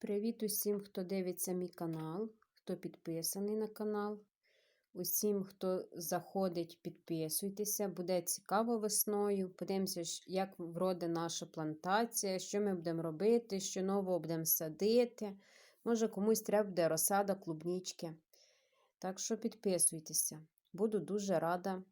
Привіт усім, хто дивиться мій канал, хто підписаний на канал. Усім, хто заходить, підписуйтеся, буде цікаво весною. Подивимося, як вроде наша плантація, що ми будемо робити, що нового будемо садити. Може, комусь треба буде розсада клубнічки. Так що підписуйтеся. Буду дуже рада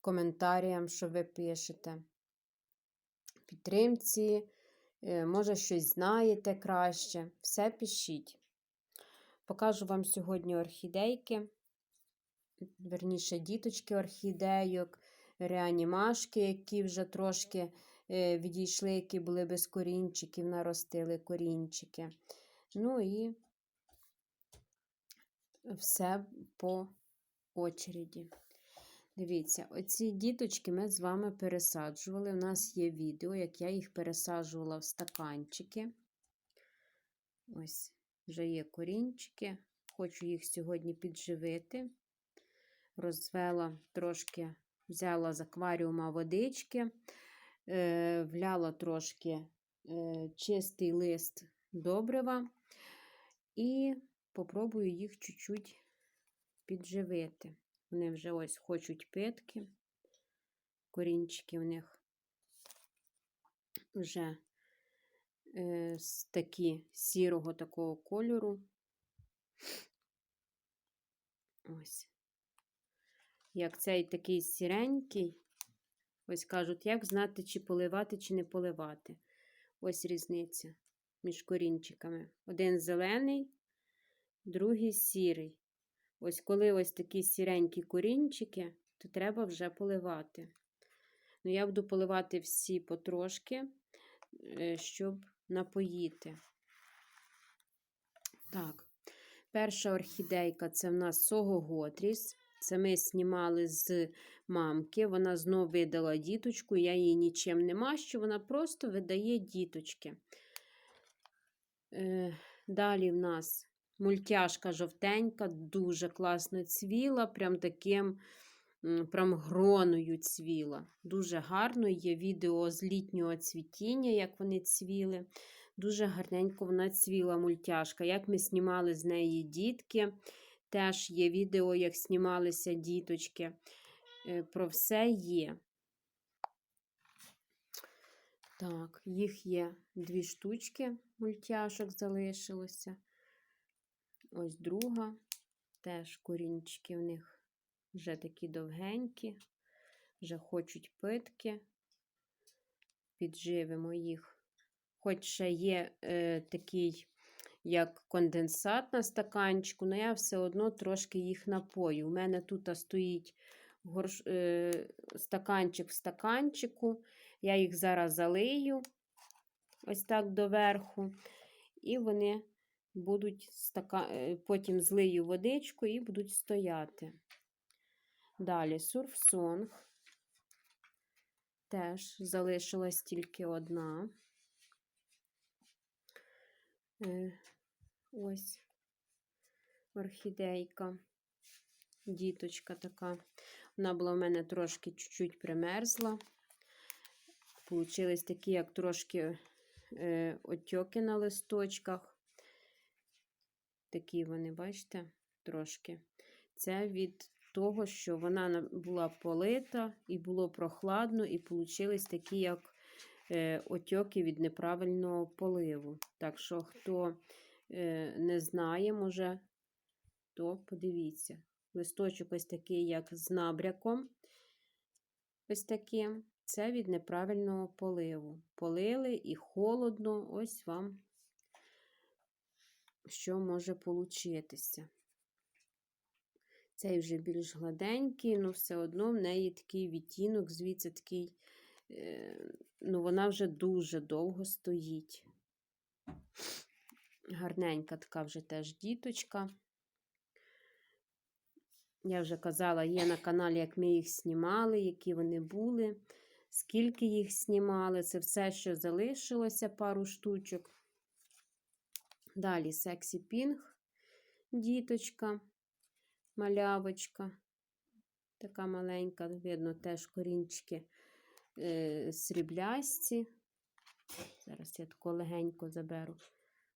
коментарям, що ви пишете. Підтримці. Е, Може, щось знаєте краще. Все пишіть. Покажу вам сьогодні орхідейки, верніше, діточки орхідейок, реанімашки, які вже трошки е, відійшли, які були без корінчиків, наростили корінчики. Ну і все по очереді. Дивіться, оці діточки ми з вами пересаджували. У нас є відео, як я їх пересаджувала в стаканчики. Ось, вже є корінчики. Хочу їх сьогодні підживити. Розвела трошки, взяла з акваріума водички, е, вляла трошки е, чистий лист добрива і попробую їх чуть-чуть підживити. Вони вже ось хочуть питки. Корінчики в них вже е, такі сірого такого кольору. Ось. Як цей такий сіренький. Ось кажуть, як знати, чи поливати, чи не поливати. Ось різниця між корінчиками. Один зелений, другий сірий. Ось коли ось такі сіренькі корінчики, то треба вже поливати. Ну, я буду поливати всі потрошки, е, щоб напоїти. Так, перша орхідейка це в нас Согогодріс. Це ми знімали з мамки. Вона знов видала діточку, я її нічим не мащу, вона просто видає діточки. Е, Далі в нас мультяшка жовтенька, дуже класно цвіла, прям таким прям гроною цвіла. Дуже гарно є відео з літнього цвітіння, як вони цвіли. Дуже гарненько вона цвіла мультяшка. Як ми знімали з неї дітки. Теж є відео, як знімалися діточки. Е, Про все є. Так, їх є дві штучки мультяшок залишилося. Ось друга. Теж корінчики в них вже такі довгенькі, вже хочуть питки. Підживимо їх. Хоч ще є е, такий, як конденсат на стаканчику, але я все одно трошки їх напою. У мене тут стоїть горш, е, стаканчик в стаканчику. Я їх зараз залию ось так доверху, і вони будуть стака... е, потім злию водичку і будуть стояти. Далі сурфсонг. Теж залишилась тільки одна. Е, Ось орхідейка, діточка така. Вона була в мене трошки чуть-чуть примерзла. Получились такі, як трошки е, отьоки на листочках. Такі вони, бачите, трошки. Це від того, що вона була полита і було прохладно, і получились такі, як е, отьоки від неправильного поливу. Так що, хто е, не знає, може, то подивіться. Листочок ось такий, як з набряком. Ось таким. Це від неправильного поливу. Полили і холодно, ось вам що може получитися. Цей вже більш гладенький, але все одно в неї такий відтінок, звідси такий, е, ну, вона вже дуже довго стоїть. Гарненька така вже теж діточка. Я вже казала, є на каналі, як ми їх знімали, які вони були, скільки їх знімали. Це все, що залишилося, пару штучок. Далі Сексі Пінг, діточка, малявочка. Така маленька, видно, теж корінчики е, сріблясті. Зараз я тако легенько заберу.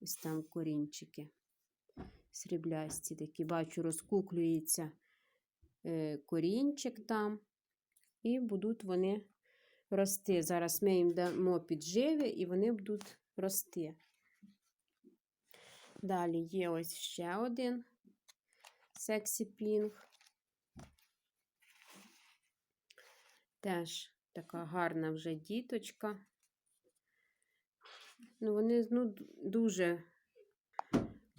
Ось там корінчики. Сріблясті такі, бачу, розкуклюється е, корінчик там. І будуть вони рости. Зараз ми їм дамо підживи, і вони будуть рости. Далі є ось ще один сексі пінг. Теж така гарна вже діточка. Ну, вони ну, дуже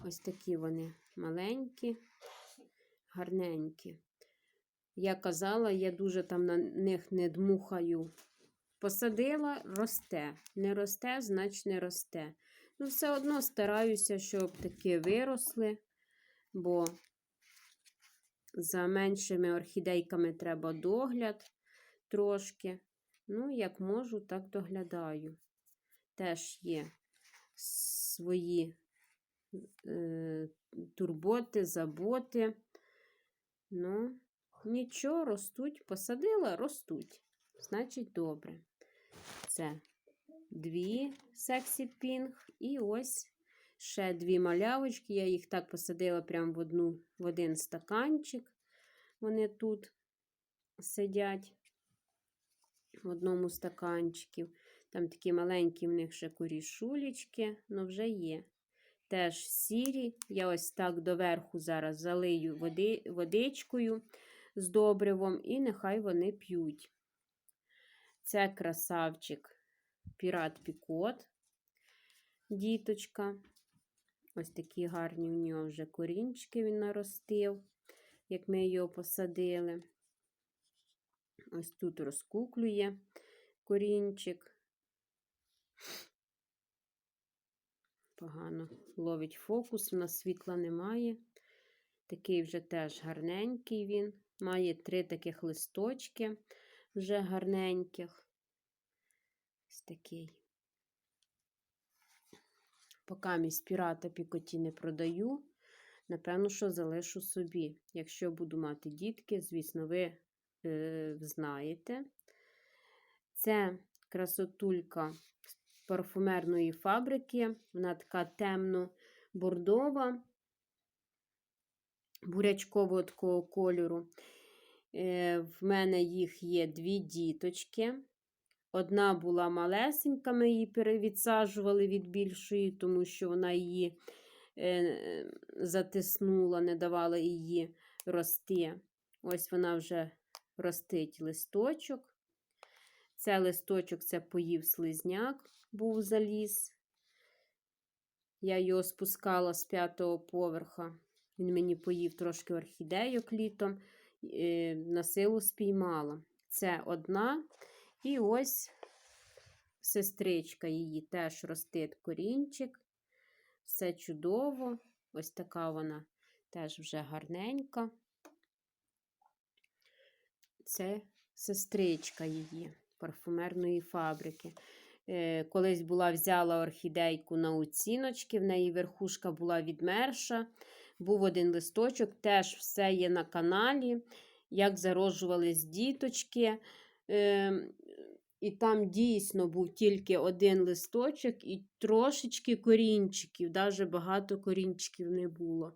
ось такі вони маленькі, гарненькі. Я казала, я дуже там на них не дмухаю. Посадила, росте. Не росте, значить не росте. Ну, все одно стараюся, щоб такі виросли, бо за меншими орхідейками треба догляд трошки. Ну, як можу, так доглядаю. Теж є свої е, турботи, заботи. Ну, нічого, ростуть, посадила, ростуть. Значить, добре. Це дві сексі пінг. І ось ще дві малявочки. Я їх так посадила прямо в, одну, в один стаканчик. Вони тут сидять в одному стаканчику. Там такі маленькі в них ще корішулечки, але вже є. Теж сірі. Я ось так доверху зараз залию води, водичкою з добривом, і нехай вони п'ють. Це красавчик Пірат Пікот, діточка. Ось такі гарні у нього вже корінчики він наростив, як ми його посадили. Ось тут розкуклює корінчик. Погано ловить фокус, у нас світла немає. Такий вже теж гарненький він. Має три таких листочки вже гарненьких. Ось. Поки місь пірата пікоті не продаю, напевно, що залишу собі. Якщо буду мати дітки, звісно, ви е, знаєте. Це красотулька з парфумерної фабрики. Вона така темно-бордова, бурячкового такого кольору. Е, в мене їх є дві діточки. Одна була малесенька, ми її перевідсаджували від більшої, тому що вона її е, затиснула, не давала її рости. Ось вона вже ростить листочок. Це листочок це поїв слизняк, був заліз. Я його спускала з п'ятого поверха. Він мені поїв трошки орхідейок літом, е, на силу спіймала. Це одна. І ось сестричка її теж ростить корінчик. Все чудово. Ось така вона теж вже гарненька. Це сестричка її парфумерної фабрики. Е, Колись була взяла орхідейку на оціночки, в неї верхушка була відмерша. Був один листочок, теж все є на каналі, як зароджувались діточки. І там дійсно був тільки один листочок і трошечки корінчиків, навіть багато корінчиків не було.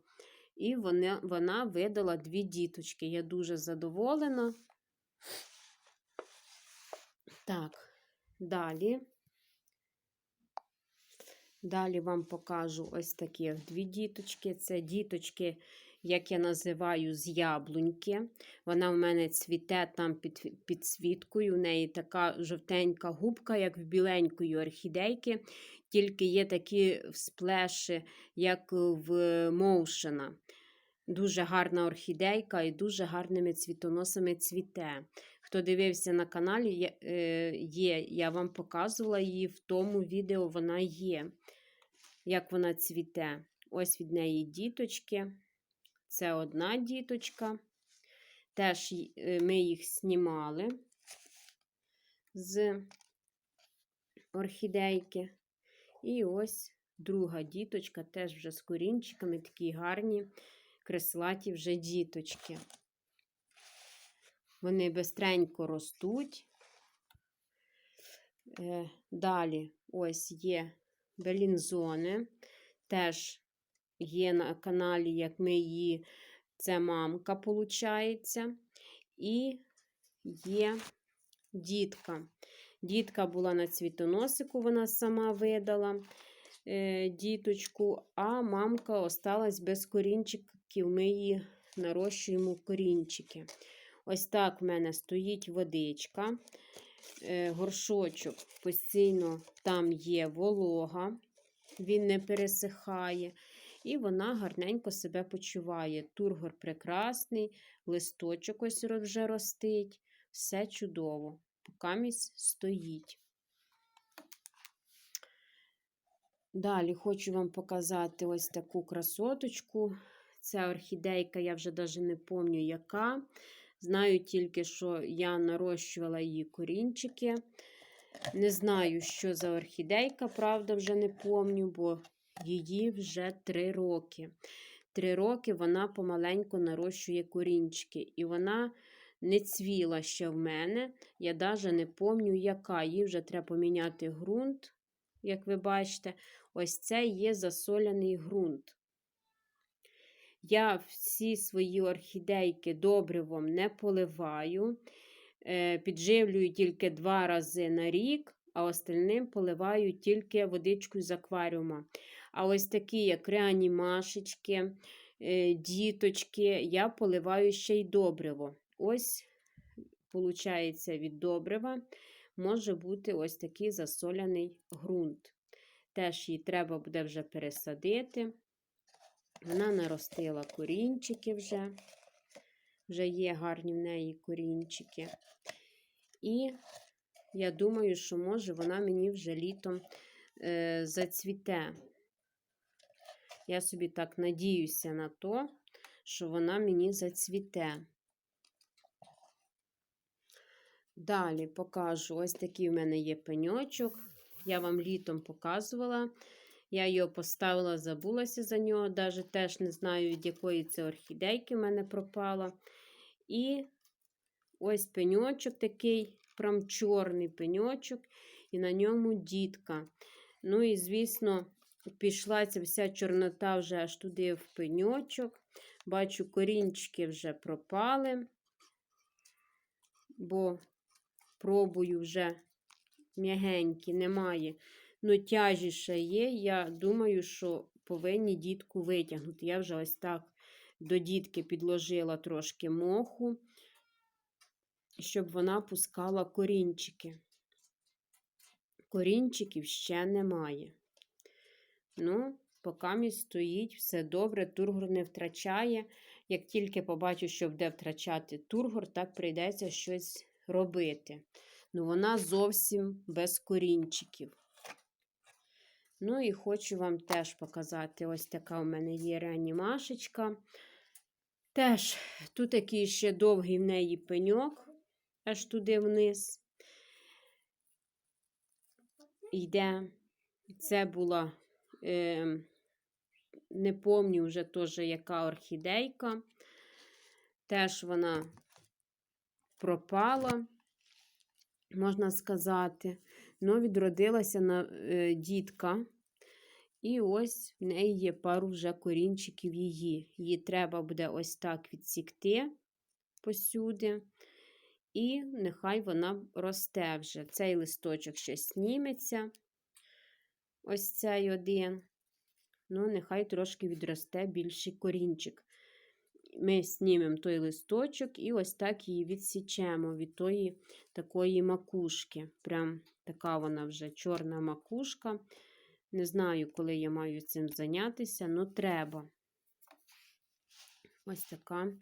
І вона, вона видала дві діточки. Я дуже задоволена. Так, далі. Далі вам покажу ось такі дві діточки. Це діточки, як я називаю, з яблуньки. Вона в мене цвіте там під підсвіткою. У неї така жовтенька губка, як в біленької орхідейки. Тільки є такі сплеші, як в моушена. Дуже гарна орхідейка і дуже гарними цвітоносами цвіте. Хто дивився на каналі, е, є, я вам показувала її в тому відео, вона є, як вона цвіте. Ось від неї діточки. Це одна діточка. Теж е, ми їх знімали з орхідейки. І ось друга діточка, теж вже з корінчиками, такі гарні, креслаті вже діточки. Вони бистренько ростуть. Е, Далі ось є белінзони. Теж є на каналі, як ми її, це мамка, виходить. І є дітка. Дітка була на цвітоносику, вона сама видала е, діточку, а мамка осталась без корінчиків. Ми її нарощуємо корінчики. Ось так в мене стоїть водичка. Е, горшочок постійно там є волога, він не пересихає, і вона гарненько себе почуває. Тургор прекрасний, листочок ось вже ростить, все чудово. Покамість стоїть. Далі хочу вам показати ось таку красоточку. Ця орхідейка, я вже навіть не пам'ятаю, яка. Знаю тільки, що я нарощувала її корінчики. Не знаю, що за орхідейка, правда, вже не пам'ятаю, бо її вже три роки. Три роки вона помаленьку нарощує корінчики. І вона не цвіла ще в мене. Я навіть не пам'ятаю, яка. Їй вже треба поміняти ґрунт, як ви бачите. Ось це є засоляний ґрунт. Я всі свої орхідейки добривом не поливаю. Е, Підживлюю тільки два рази на рік, а остальним поливаю тільки водичкою з акваріума. А ось такі, як реанімашечки, е, діточки, я поливаю ще й добриво. Ось, виходить, від добрива може бути ось такий засоляний ґрунт. Теж її треба буде вже пересадити. Вона наростила корінчики вже. Вже є гарні в неї корінчики. І я думаю, що може вона мені вже літом е, зацвіте. Я собі так надіюся на то, що вона мені зацвіте. Далі покажу ось такий у мене є пеньочок. Я вам літом показувала. Я його поставила, забулася за нього, навіть теж не знаю, від якої це орхідейки в мене пропала. І ось пеньочок такий, прям чорний пеньочок, і на ньому дітка. Ну і, звісно, пішла ця вся чорнота вже аж туди в пеньочок. Бачу, корінчики вже пропали, бо пробую вже м'ягенькі, немає. Ну, тяжі ще є. Я думаю, що повинні дітку витягнути. Я вже ось так до дітки підложила трошки моху, щоб вона пускала корінчики. Корінчиків ще немає. Ну, поки мій стоїть, все добре, тургор не втрачає. Як тільки побачу, що буде втрачати тургор, так прийдеться щось робити. Ну, вона зовсім без корінчиків. Ну, і хочу вам теж показати: ось така у мене є реанімашечка. Теж тут такий ще довгий в неї пеньок, аж туди вниз. Йде. Це була, не пам'ятаю вже теж, яка орхідейка. Теж вона пропала, можна сказати. Ну, відродилася на е, дітка. І ось в неї є пару вже корінчиків її. Її треба буде ось так відсікти посюди. І нехай вона росте вже. Цей листочок ще сніметься. Ось цей один. Ну, нехай трошки відросте більший корінчик. Ми знімемо той листочок і ось так її відсічемо від тої такої макушки. Прям така вона вже чорна макушка. Не знаю, коли я маю цим зайнятися, але треба. Ось така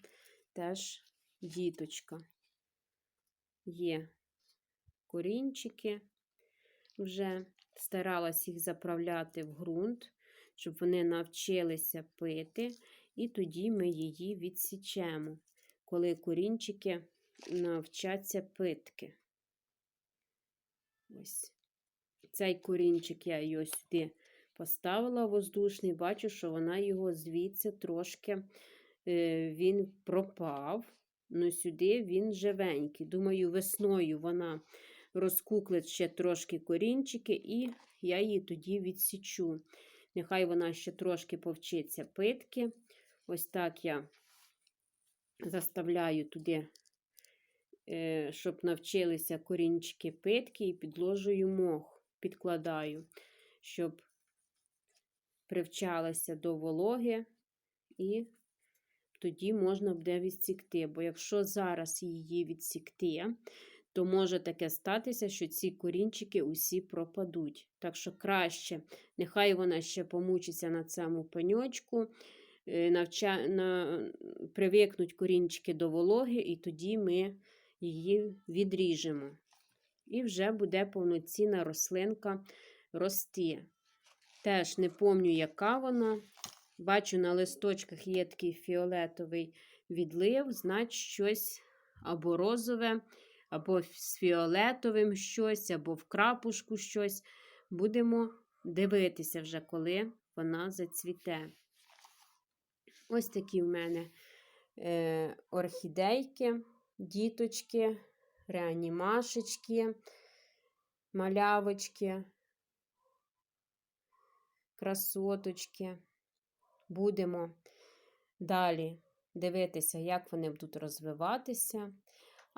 теж діточка. Є корінчики вже. Старалась їх заправляти в ґрунт, щоб вони навчилися пити, і тоді ми її відсічемо, коли корінчики навчаться питки. Ось. Цей корінчик я його сюди поставила воздушний, бачу, що вона його звідси трошки е, він пропав. Ну, сюди він живенький. Думаю, весною вона розкуклить ще трошки корінчики, і я її тоді відсічу. Нехай вона ще трошки повчиться питки. Ось так я заставляю туди, е, щоб навчилися корінчики питки, і підложую мох, підкладаю, щоб привчалася до вологи, і тоді можна буде відсікти. Бо якщо зараз її відсікти, то може таке статися, що ці корінчики усі пропадуть. Так що краще, нехай вона ще помучиться на цьому пеньочку, е, навча... на... привикнуть корінчики до вологи, і тоді ми її відріжемо. І вже буде повноцінна рослинка рости. Теж не пам'ятаю, яка вона. Бачу, на листочках є такий фіолетовий відлив, значить щось або розове, або з фіолетовим щось, або в крапушку щось. Будемо дивитися вже, коли вона зацвіте. Ось такі в мене е, орхідейки, діточки, реанімашечки, малявочки, красоточки. Будемо далі дивитися, як вони будуть розвиватися.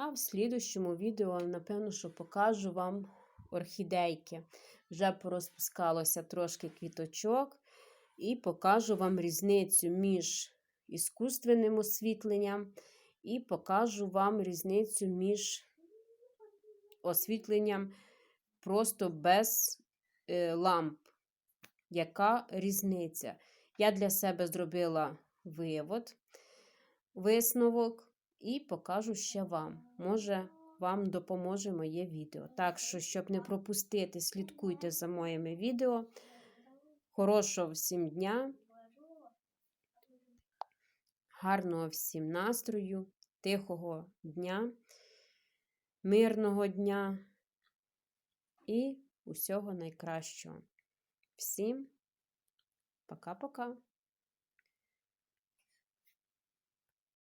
А в слідущому відео, напевно, що покажу вам орхідейки. Вже порозпускалося трошки квіточок, і покажу вам різницю між іскусственним освітленням, і покажу вам різницю між освітленням просто без е, ламп. Яка різниця? Я для себе зробила вивод, висновок і покажу ще вам. Може, вам допоможе моє відео. Так що, щоб не пропустити, слідкуйте за моїми відео. Хорошого всім дня, гарного всім настрою, тихого дня, мирного дня і усього найкращого. Всім! Пока-пока.